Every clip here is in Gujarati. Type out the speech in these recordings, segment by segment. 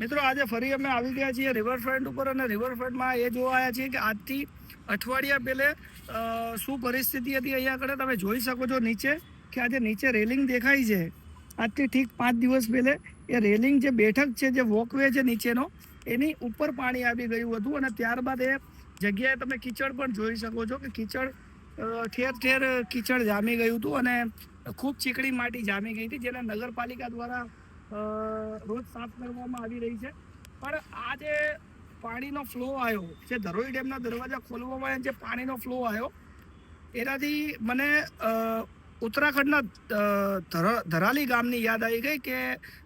મિત્રો, આજે ફરી અમે આવી ગયા છીએ રિવરફ્રન્ટ ઉપર અને રિવરફ્રન્ટમાં એ જોવા આવ્યા છીએ કે આજથી અઠવાડિયા પહેલે શું પરિસ્થિતિ હતી અહીંયા આગળ તમે જોઈ શકો છો નીચે કે આજે નીચે રેલિંગ દેખાય છે. આજથી ઠીક પાંચ દિવસ પહેલે એ રેલિંગ જે બેઠક છે, જે વોકવે છે નીચેનો, એની ઉપર પાણી આવી ગયું હતું અને ત્યારબાદ એ જગ્યાએ તમે કીચડ પણ જોઈ શકો છો કે કીચડ ઠેર ઠેર કીચડ જામી ગયું હતું અને ખૂબ ચીકણી માટી જામી ગઈ હતી જેને નગરપાલિકા દ્વારા રોજ સાફ કરવામાં આવી રહી છે. પણ આ જે પાણીનો ફ્લો આવ્યો, જે ધરોઈ ડેમના દરવાજા ખોલવામાં જે પાણીનો ફ્લો આવ્યો, એનાથી મને ઉત્તરાખંડના ધરાલી ગામની યાદ આવી ગઈ કે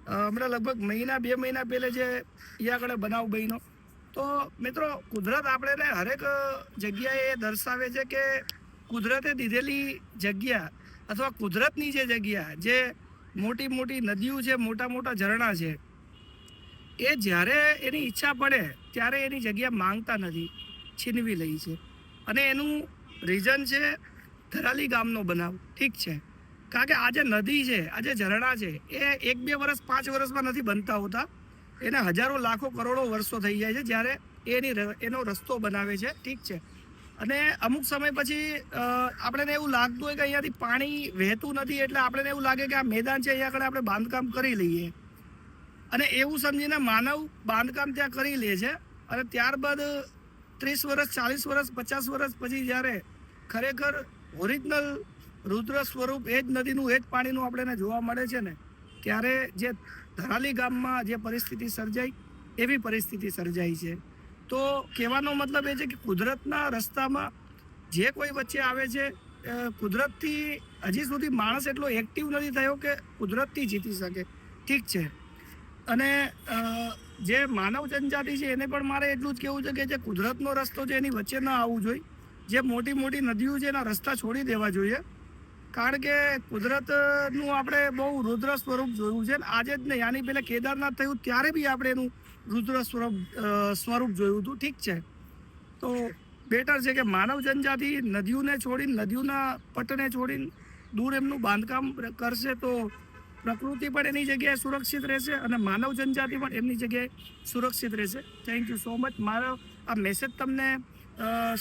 હમણાં લગભગ મહિના, બે મહિના પહેલે જે અહીંયા બનાવ બન્યો. તો મિત્રો, કુદરત આપણે હરેક જગ્યાએ દર્શાવે છે કે કુદરતે દીધેલી જગ્યા અથવા કુદરતની જે જગ્યા, જે મોટી મોટી નદીઓ છે, મોટા મોટા ઝરણા છે. એ જ્યારે એની ઈચ્છા પડે, ત્યારે એની જગ્યા માંગતા નથી, છીનવી લે છે. અને એનું રીઝન છે, ધરાલી ગામનો બનાવ. ઠીક છે. કારણ કે આ જે નદી છે, આ જે ઝરણા છે, એ એક બે વર્ષ પાંચ વર્ષમાં નથી બનતા હોતા. એને હજારો, લાખો કરોડો વર્ષો થઈ જાય છે, જ્યારે એની એનો રસ્તો બનાવે છે. ઠીક છે. અને અમુક સમય પછી આપણને એવું લાગતું હોય કે અહીંયાથી પાણી વહેતું નથી, એટલે આપણને એવું લાગે કે આ મેદાન છે, અહીંયા આગળ આપણે બાંધકામ કરી લઈએ. અને એવું સમજીને માનવ બાંધકામ ત્યાં કરી લે છે. અને ત્યારબાદ ત્રીસ વર્ષ, ચાલીસ વર્ષ, પચાસ વર્ષ પછી જ્યારે ખરેખર ઓરિજિનલ રુદ્ર સ્વરૂપ એ જ નદીનું, એ જ પાણીનું આપણને જોવા મળે છે ને, ત્યારે જે ધરાલી ગામમાં જે પરિસ્થિતિ સર્જાઈ, એવી પરિસ્થિતિ સર્જાઈ છે. તો કહેવાનો મતલબ એ છે કે કુદરતના રસ્તામાં જે કોઈ વચ્ચે આવે છે કુદરતથી હજી સુધી માણસ એટલો એક્ટિવ નથી થયો કે કુદરતથી જીતી શકે. ઠીક છે. અને જે માનવ જનજાતિ છે એને પણ મારે એટલું જ કહેવું છે કે જે કુદરતનો રસ્તો છે એની વચ્ચે ન આવવું જોઈએ. જે મોટી મોટી નદીઓ છે એના રસ્તા છોડી દેવા જોઈએ. કારણ કે કુદરતનું આપણે બહુ રુદ્ર સ્વરૂપ જોયું છે. આજે જ નહીં, આની પહેલાં કેદારનાથ થયું, ત્યારે બી આપણે એનું રુદ્ર સ્વરૂપ સ્વરૂપ જોયું હતું. ઠીક છે. તો બેટર છે કે માનવ જનજાતિ નદીઓને છોડીને, નદીઓના પટને છોડીને દૂર એમનું બાંધકામ કરશે તો પ્રકૃતિ પણ એની જગ્યાએ સુરક્ષિત રહેશે અને માનવ જનજાતિ પણ એમની જગ્યાએ સુરક્ષિત રહેશે. થેન્ક યુ સો મચ મારો આ મેસેજ તમને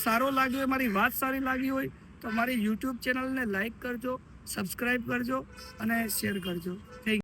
સારો લાગ્યો હોય, મારી વાત સારી લાગી હોય, તો મારી યુટ્યુબ ચેનલને લાઈક કરજો સબસ્ક્રાઈબ કરજો અને શેર કરજો. થેન્ક